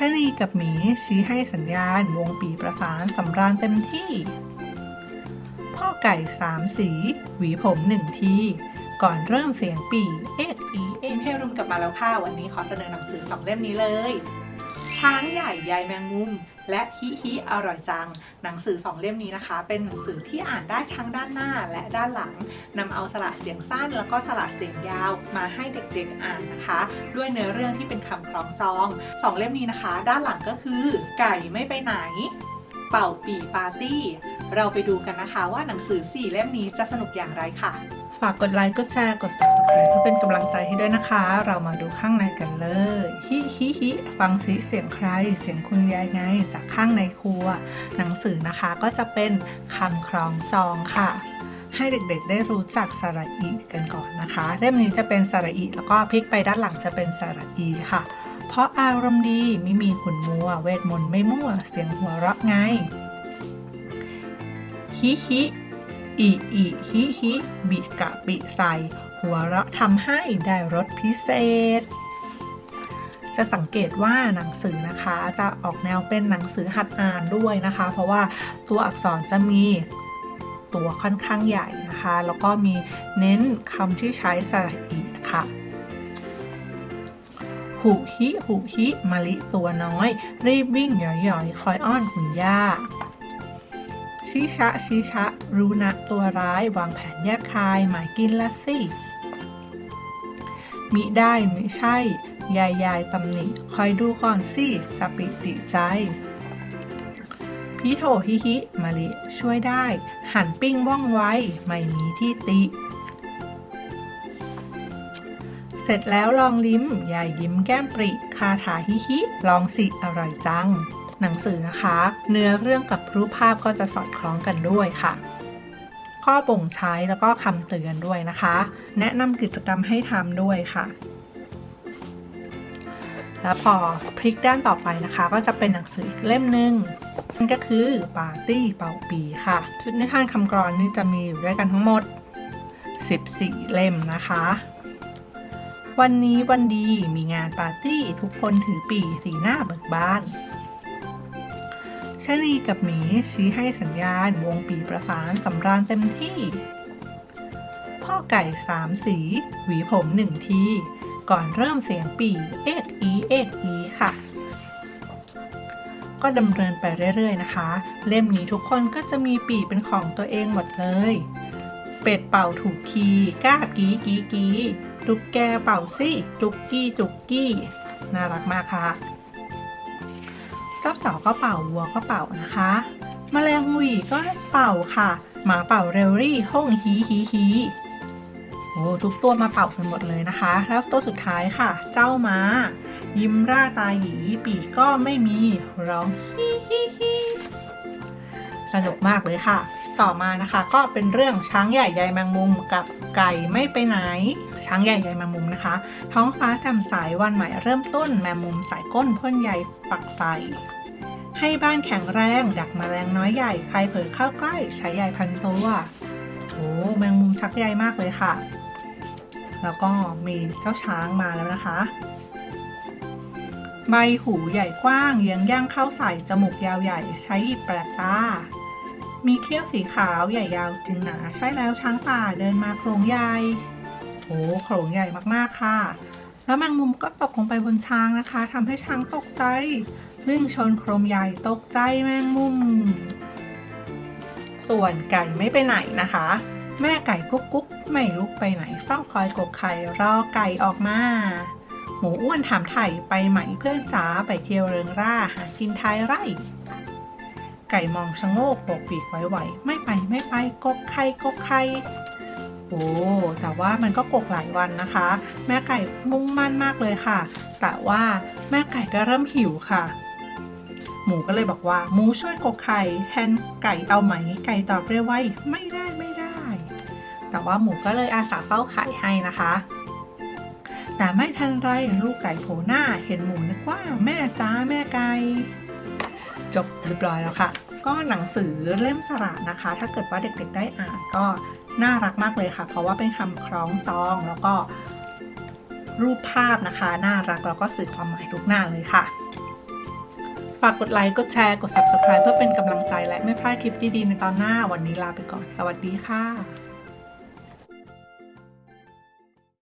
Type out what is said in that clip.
ชะนีกับหมีชี้ให้สัญญาณวงปีประสานสำราญเต็มที่ พ่อไก่สามสี หวีผมหนึ่งที ก่อนเริ่มเสียงปีเอ็กอีเอ็มให้รุมกลับมาแล้วค่ะ วันนี้ขอเสนอหนังสือสองเล่มนี้เลย ช้างใหญ่ยายแมงมุม และฮิฮิอร่อยจัง หนังสือสองเล่มนี้นะคะ เป็นหนังสือที่อ่านได้ทั้งด้านหน้าและด้านหลังนำเอาสระเสียงสั้น แล้วก็สระเสียงยาวมาให้เด็กๆอ่านนะคะ ด้วยเนื้อเรื่องที่เป็นคำคล้องจองสองเล่มนี้นะคะ ด้านหลังก็คือ ไก่ไม่ไปไหน เป่าปีปาร์ตี้ เราไปดูกันนะคะว่าหนังสือ 4 เล่มนี้จะสนุกอย่างไรค่ะ ฝากกดไลค์กดแชร์กด subscribe เพื่อเป็นกำลังใจให้ด้วยนะคะ เรามาดูข้างในกันเลยฮิฮิฮิฟังสิเสียงใคร เสียงคุณยายไง จากข้างในครัว หนังสือนะคะก็จะเป็นคำครองจองค่ะ ให้เด็กๆ ได้รู้จักสระอีกันก่อนนะคะ เล่มนี้จะเป็นสระอีแล้วก็พลิกไปด้านหลังจะเป็นสระอีค่ะ เพราะอารมณ์ดีไม่มีขุนมัว เวทมนต์ไม่มั่ว เสียงหัวเราะไง ฮิฮิอีอีฮิฮิบิกะปิใสหัวเราะทำให้ได้รสพิเศษ จะสังเกตว่าหนังสือนะคะ จะออกแนวเป็นหนังสือหัดอ่านด้วยนะคะ เพราะว่าตัวอักษรจะมี ตัวค่อนข้างใหญ่นะคะ แล้วก็มีเน้นคำที่ใช้สระอีค่ะหุฮิหุฮิมะลิตัวน้อย รีบวิ่งหย่อยๆ คอยอ้อนคุณย่าชิชะชิชะ รู้นะตัวร้ายวางแผนแยบคายหมายกินละสิมิได้ไม่ใช่ ยายยายตำหนิ คอยดูก่อนสิจะปิติใจ พี่โถฮิฮิมะลิช่วยได้ หันปิ้งว่องไวไม่มีที่ติ เสร็จแล้วลองลิ้มยายยิ้มแก้มปริ คาถาฮิฮิ ลองสิอร่อยจัง หนังสือนะคะ เนื้อเรื่องกับรูปภาพก็จะสอดคล้องกันด้วยค่ะ ข้อบ่งใช้แล้วก็คำเตือนด้วยนะคะ แนะนำกิจกรรมให้ทำด้วยค่ะ แล้วพอพลิกด้านต่อไปนะคะ ก็จะเป็นหนังสืออีกเล่มหนึ่งนั่นก็คือปาร์ตี้เป่าปีค่ะ ชุดนิทานคำกรอนนี่จะมีอยู่ด้วยกันทั้งหมด 14 เล่มนะคะ วันนี้วันดีมีงานปาร์ตี้ทุกคนถือปีสีหน้าเบิกบานชนีกับหมีชี้ให้สัญญาณวงปีประสานสำราญเต็มที่ พ่อไก่สามสี หวีผมหนึ่งที ก่อนเริ่มเสียงปีเอกอีเอกอีค่ะ ก็ดำเนินไปเรื่อยๆนะคะ เล่มนี้ทุกคนก็จะมีปีเป็นของตัวเองหมดเลย เป็ดเป่าถูกคีก้ากีกีกีตุกแกเป่าสิจุกกี้จุกกี้น่ารักมากค่ะเจ้าจ๋อก็เป่าวัวก็เป่านะคะแมลงหวีก็เป่าค่ะ หมาเป่าเรลลี่ห้องฮีฮีฮี โอ้ทุกตัวมาเป่ากันหมดเลยนะคะ แล้วตัวสุดท้ายค่ะ เจ้าม้า ยิ้มร่าตาหยีปีกก็ไม่มีร้องฮีฮีฮีสนุกมากเลยค่ะ ต่อมานะคะก็เป็นเรื่องช้างใหญ่ใยแมงมุมกับไก่ไม่ไปไหน ช้างใหญ่ใยแมงมุมนะคะ ท้องฟ้าแจ่มใสวันใหม่เริ่มต้นแมงมุมสายก้นพ่นใยปักไฟให้บ้านแข็งแรง ดักแมลงน้อยใหญ่ใครเผลอเข้าใกล้ใช้ใยพันตัวโอ้แมงมุมชักใยมากเลยค่ะ แล้วก็มีเจ้าช้างมาแล้วนะคะ ใบหูใหญ่กว้างเยื้องย่างเข้าใส่จมูกยาวใหญ่ใช้หยิบแปลกตา มีเขี้ยวสีขาวใหญ่ยาวจึงหนาใช่แล้วช้างป่าเดินมาโครงใหญ่โอ้โครงใหญ่มากๆค่ะ แล้วแมงมุมก็ตกลงไปบนช้างนะคะทำให้ช้างตกใจวิ่งชนโครงใหญ่ตกใจแมงมุม ส่วนไก่ไม่ไปไหนนะคะ แม่ไก่กุ๊กกุ๊กไม่ลุกไปไหนเฝ้าคอยกกไข่รอไก่ออกมา หมูอ้วนถามไถ่ไปไหมเพื่อนจ๋าไปเที่ยวเริงร่าหากินท้ายไร่ ไก่มองชะโงกโบกปีกไหวๆไม่ไปไม่ไปกกไข่กกไข่โอ้แต่ว่ามันก็กกหลายวันนะคะ แม่ไก่มุ่งมั่นมากเลยค่ะ แต่ว่าแม่ไก่ก็เริ่มหิวค่ะ หมูก็เลยบอกว่าหมูช่วยกกไข่แทนไก่เอาไหมไก่ตอบเรียกไว้ไม่ได้ไม่ได้ แต่ว่าหมูก็เลยอาสาเฝ้าไข่ให้นะคะ แต่ไม่ทันไรลูกไก่โผล่หน้าเห็นหมูนึกว่าแม่จ้าแม่ไก่จบเรียบร้อยแล้วค่ะ ก็หนังสือเล่มสระนะคะ ถ้าเกิดว่าเด็กๆได้อ่านก็น่ารักมากเลยค่ะ เพราะว่าเป็นคำคล้องจองแล้วก็ รูปภาพนะคะ น่ารักแล้วก็สื่อความหมายทุกหน้าเลยค่ะ ฝากกดไลค์ กดแชร์ กด Subscribe เพื่อเป็นกำลังใจและไม่พลาดคลิปดีๆในตอนหน้า วันนี้ลาไปก่อน สวัสดีค่ะ